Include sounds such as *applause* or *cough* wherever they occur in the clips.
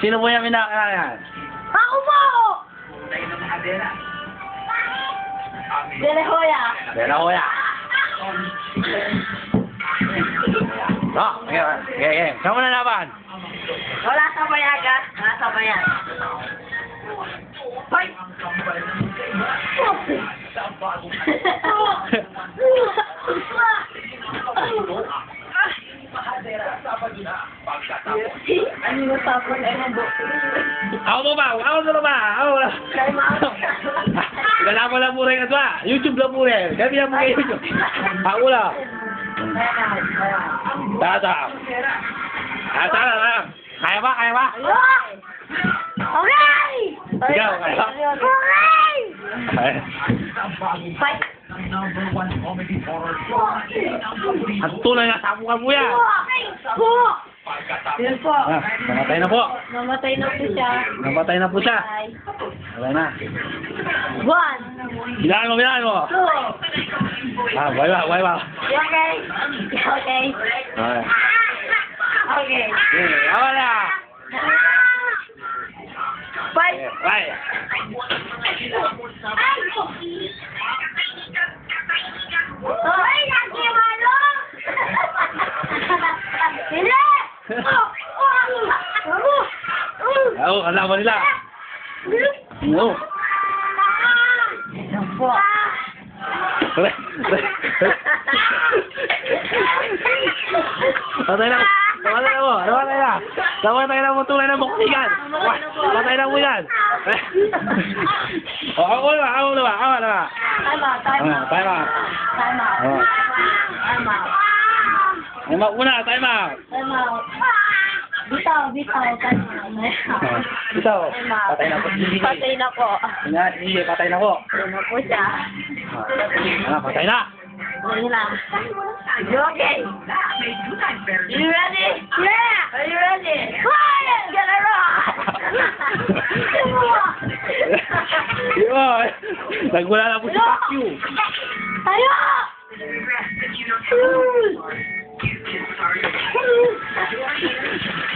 Sino po yung minakalayan? Ako po! Dele Hoya. Pero kuya. No, okay, okay, okay. Saan mo na laban? Wala sa bayaga. Wala sa bayag. Hoy! *laughs* Ano yung tapon ay ng Ako mo ba? Ako mo ba? Ako mo out. Kailangan mo lang muna yung atwa. YouTube lang muna. Kami lang muna YouTube. Ako lang. Tata. Ah, tara, tara. Kaya ba? Kaya ba? Okay! Ikaw, kaya? Okay! Ay. Fight! Ang tunay na sabukan mo yan. Po! Yun po. Ah, namatay na po. Namatay na po siya. Namatay na po siya. Ay. Wala na. One, Bilaan mo, bilaan mo. two, Ah, ba. You okay? Okay. Okay. Okay. Okay, awa na. Fight! Bye. Ay, lagi malo! Hindi! Oo, ang laban nila. Oo. Yan po. Patay na. Patay na mo. Patay na. Namatay na mo tulay na boksigan. Patay na mo yan. O, ako na, ako na ba, ako na ba. Time out, time Ah, out. Time out. Muna, time out. Time out. Bitaw, bitaw, time out. *laughs* Out. patay na po. Patay na po. Nga, sige, patay na po. Patay na po siya. Ah, patay na. Patay na. You okay? You ready? Yeah! Are you ready? Quiet! Get a rock! *laughs* Yun. Nagmula na po si Pacquiao. Tayo!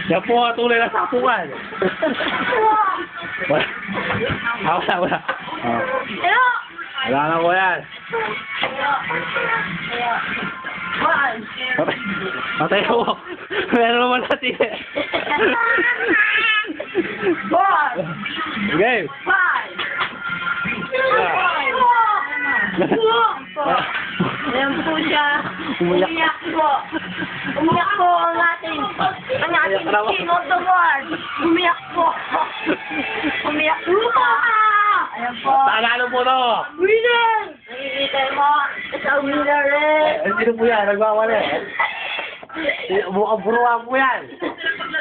Yan po ang tunay na sapukan. Wala. Ah, wala, wala. Ah, Tayo! wala na po yan. Patay, patay po. Meron naman natin. Four. Okay. Five. Ayan po siya. Umiyak. Umiyak po. Umiyak po ang ating, ang ating king of the world. Umiyak po. Umiyak po. Ayan po. Tagalog po to. Winner! Nakikita mo. It's a winner eh. Sino po yan? Nagwawala eh. Mukhang buruan po yan.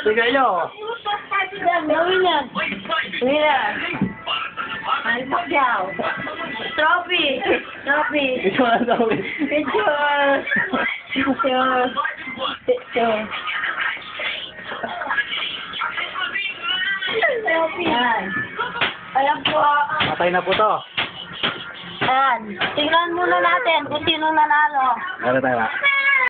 Tingnan nyo. Gawin yan. Winner. Ay, pagyaw. Trophy. Trophy. Ito na eh. Picture. Picture. Picture. Ayan. Ayan po. Patay na po to. Ayan. Tingnan muna natin kung sino nanalo. Ano tayo ba?